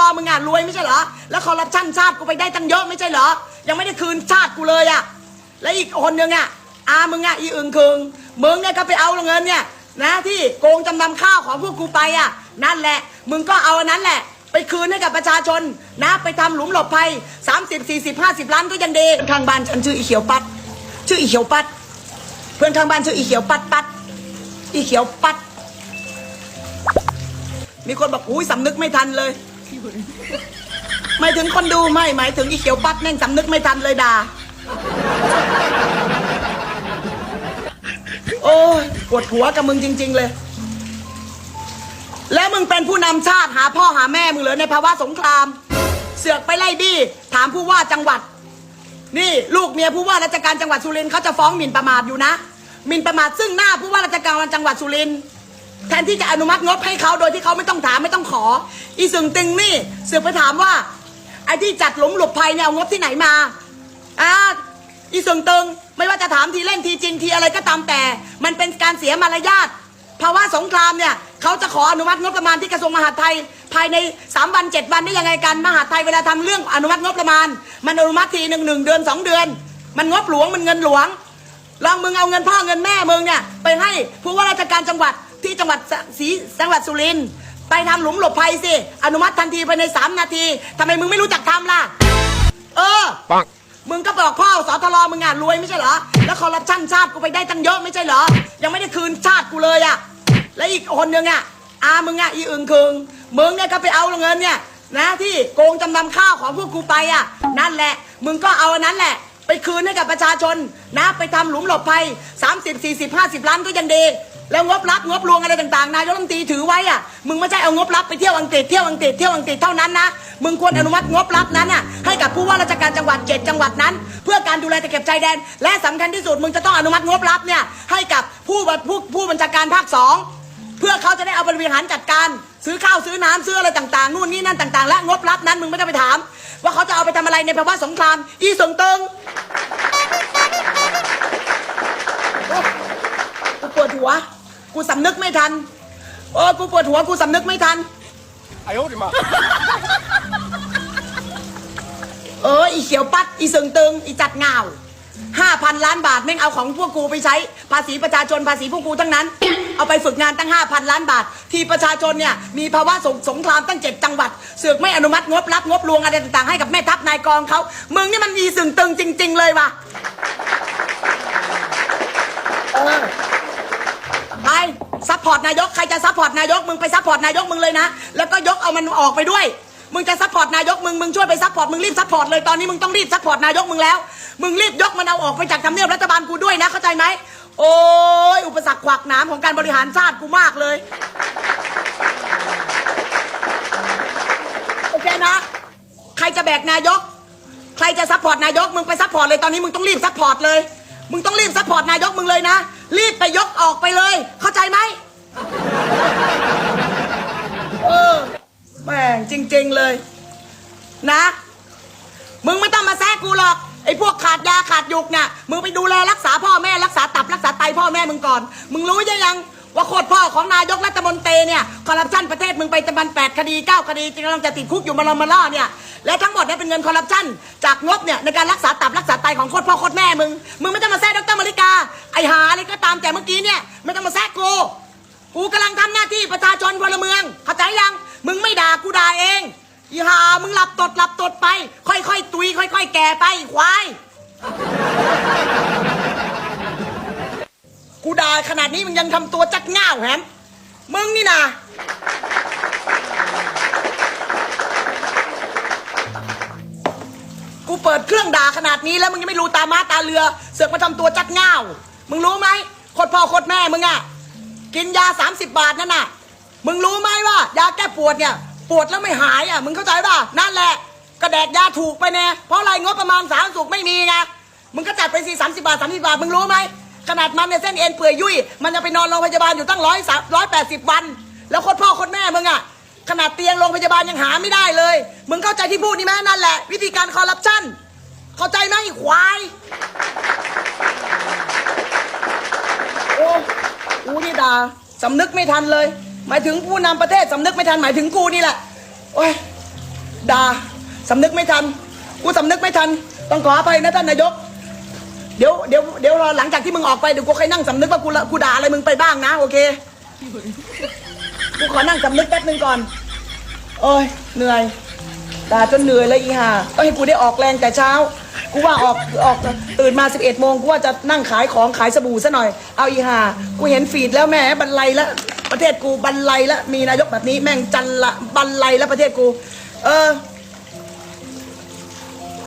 รมึงอะรวยไม่ใช่เหรอ แล้วคอร์รัปชันชาติกูไปได้ตั้งเยอะไม่ใช่เหรอ ยังไม่ได้คืนชาติกูเลยอะ แล้วอีกคนนึงอะอามึงอะอีอึงคึงมึงเนี่ยก็ไปเอาเงินเนี่ยนะที่โกงจำนำข้าวของพวกกูไปอะ นั่นแหละ มึงก็เอาอันนั้นแหละ ไปคืนให้กับประชาชนนะ ไปทำหลุมหลบภัย 30 40 50 ล้านก็ยังดีข้างบ้านฉันชื่ออีเขียวปัด ชื่ออีเขียวปัด เพื่อนข้างบ้านชื่ออีเขียวปัดปัด อีเขียวปัด มีคนบอกอุ้ยสำนึกไม่ทันเลย หมายถึงคนดูไม่หมายถึงอีเขียวปัดแม่งสำนึกไม่ทันเลยด่า โอ้ยปวดหัวกับมึงจริง ๆ เลย แล้วมึงเป็นผู้นำชาติหาพ่อหาแม่มึงเหรอในภาวะสงคราม เสือกไปไล่บี้ถามผู้ว่าจังหวัด นี่ ลูกเมียผู้ว่าราชการจังหวัดสุรินทร์เขาจะฟ้องหมิ่นประมาทอยู่นะหมิ่นประมาทซึ่งหน้าผู้ว่าราชการจังหวัดสุรินทร์ แทนที่จะอนุมัติงบให้เขาโดยที่เขาไม่ต้องถามไม่ต้องขอ อีสึงตึงนี่เสือกไปถามว่าไอ้ที่จัดหลุมหลบภัยเนี่ยเอางบที่ไหนมาอ่าอีสึงตึงไม่ว่าจะถามทีเล่นทีจริงทีอะไรก็ตามแต่ มันเป็นการเสียมารยาทภาวะสงครามเนี่ยเขาจะขออนุมัติงบประมาณที่กระทรวงมหาดไทย ภายใน 3 วัน 7 วันได้ยังไงกันมหาดไทยเวลาทำเรื่องอนุมัติงบประมาณ มันอนุมัติทีหนึ่งหนึ่งเดือนสองเดือน มันงบหลวงมันเงินหลวงลองมึงเอาเงินพ่อเงินแม่มึงเนี่ยไปให้ผู้ว่าราชการจังหวัด ที่จังหวัดสศรีจังหวัดสุรินทร์ไปทำหลุมหลบภัยสิ อนุมัติทันทีภายในสามนาทีทำไมมึงไม่รู้จักทำล่ะ เออ ปังมึงก็บอกพ่อสทรมึงอะรวยไม่ใช่เหรอ แล้วคอร์รัปชันชาติกูไปได้ตั้งเยอะไม่ใช่เหรอ ยังไม่ได้คืนชาติกูเลยอะ และอีกคนนึงอะอามึงอะอีอึงคึงมึงเนี่ยก็ไปเอาเงินเนี่ยนะที่โกงจำนำข้าวของพวกกูไปอะ นั่นแหละ มึงก็เอาอันนั้นแหละ ไปคืนให้กับประชาชนนะไปทำหลุมหลบภัย 30 40 50 ล้านก็ยังดี แล้วงบรับงบรวงอะไรต่างๆนายกรัฐมนตรีถือไว้อะมึงไม่ใช่เอางบรับไปเที่ยวอังกฤษเที่ยวอังกฤษเที่ยวอังกฤษเท่านั้นนะมึงควรอนุมัติงบรับนั้นอะให้กับผู้ว่าราชการจังหวัดเจ็ดจังหวัดนั้น เพื่อการดูแลตะเข็บชายแดน และสำคัญที่สุดมึงจะต้องอนุมัติงบรับเนี่ยให้กับผู้ผู้ผู้บัญชาการภาคสองเพื่อเขาจะได้เอาบริหารจัดการซื้อข้าวซื้อน้ำซื้ออะไรต่างๆนู่นนี่นั่นต่างๆ และงบรับนั้นมึงไม่ต้องไปถาม ว่าเขาจะเอาไปทำอะไรในภาวะสงคราม อีสงเติงปวดหัว กูสำนึกไม่ทัน โอ้กูปวดหัวกูสำนึกไม่ทันไอ้โอ้ดิมา เอออีเขียวปัด อีสึงตึง อีจัดเงาห้าพันล้านบาทแม่งเอาของพวกกูไปใช้ ภาษีประชาชนภาษีพวกกูทั้งนั้น เอาไปฝึกงานตั้งห้าพันล้านบาท ที่ประชาชนเนี่ยมีภาวะสงสงครามตั้งเจ็ดจังหวัดเสือกไม่อนุมัติงบรับงบลวงอะไรต่างๆให้กับแม่ทัพนายกองเขามึงนี่มันอีสึงตึงจริง ๆ เลยว่ะ ซัพพอร์ตนายกใครจะซัพพอร์ตนายกมึงไปซัพพอร์ตนายกมึงเลยนะ แล้วก็ยกเอามันออกไปด้วย มึงจะซัพพอร์ตนายกมึงมึงช่วยไปซัพพอร์ตมึงรีบซัพพอร์ตเลยตอนนี้มึงต้องรีบซัพพอร์ตนายกมึงแล้ว มึงรีบยกมันเอาออกไปจากทำเนียบรัฐบาลกูด้วยนะเข้าใจไหมโอ้ยอุปสรรคขวากหนามของการบริหารชาติกูมากเลยโอเคนะ ใครจะแบกนายก ใครจะซัพพอร์ตนายกมึงไปซัพพอร์ตเลยตอนนี้มึงต้องรีบซัพพอร์ตเลย มึงต้องรีบซัพพอร์ตนายกมึงเลยนะ รีบไปยกออกไปเลย เข้าใจไหมเออแม่งจริง ๆเลย นะ มึงไม่ต้องมาแซะกูหรอก ไอ้พวกขาดยาขาดยุกเนี่ยมึงไปดูแลรักษาพ่อแม่รักษาตับรักษาไตพ่อแม่มึงก่อน มึงรู้ยังยังว่าโคตรพ่อของนายกรัฐมนตรีเนี่ยคอร์รัปชันประเทศมึงไปตะบันแปดคดีเก้าคดีกำลังจะติดคุกอยู่มาลอมาล่อเนี่ยและทั้งหมดเนี่ยเป็นเงินคอร์รัปชันจากงบเนี่ยในการรักษาตับรักษาไตของโคตรพ่อโคตรแม่มึง มึงไม่ต้องมาแซะดรมาริกา ไอหาอะไรก็ตามแต่เมื่อกี้เนี่ยไม่ต้องมาแซะกูกูกำลังทำหน้าที่ประชาชนพลเมืองเข้าใจยังมึงไม่ด่ากูด่าเองอีหามึงหลับตดหลับตดไป ค่อยๆตุยค่อย ๆ แก่ไปควายกูด่าขนาดนี้มึงยังทำตัวจักง่าวแฮมมึงนี่นะกูเปิดเครื่องด่าขนาดนี้แล้วมึงยังไม่รู้ตามาตาเรือ เสือกมาทำตัวจักง่าว มึงรู้ไหมโคตรพ่อโคตรแม่มึงอะกินยา 30 บาทนั่นน่ะ มึงรู้ไหมว่ายาแก้ปวดเนี่ย ปวดแล้วไม่หายอะมึงเข้าใจป่ะนั่นแหละกระแดกยาถูกไปแน่เพราะอะไรงบประมาณสาธารณสุขไม่มีไงมึงก็จัดไปสิสามสิบาทสามสิบาทมึงรู้ไหมขนาดมันเนี่ยเส้นเอ็นเปื่อยยุ่ยมันจะไปนอนโรงพยาบาลอยู่ตั้งร้อยสามร้อยแปดสิบวัน แล้วโคตรพ่อโคตรแม่มึงอะขนาดเตียงโรงพยาบาลยังหาไม่ได้เลย มึงเข้าใจที่พูดนี่ไหมนั่นแหละ วิธีการคอร์รัปชันเข้าใจไหมควาย โอ้กูนี่ด่าสำนึกไม่ทันเลย หมายถึงผู้นำประเทศสำนึกไม่ทันหมายถึงกูนี่แหละโอ้ยด่าสำนึกไม่ทัน กูสำนึกไม่ทัน ต้องขออภัยนะท่านนายก เดี๋ยวเดี๋ยวเดี๋ยวรอหลังจากที่มึงออกไปเดี๋ยวกูค่อยนั่งสำนึกว่ากูกูด่าอะไรมึงไปบ้างนะโอเคกูขอนั่งสำนึกแป๊บนึงก่อนโอ้ยเหนื่อยด่าจนเหนื่อยเลยอีห่าต้องให้กูได้ออกแรงแต่เช้า กูว่าออกออกตื่นมา 11โมงกูว่าจะนั่งขายของขายสบู่ซะหน่อย เอาอีห่ากูเห็นฟีดแล้วแม่บันไลแล้วประเทศกูบันไลแล้วมีนายกแบบนี้แม่งจันละบันไลแล้วประเทศกู เออ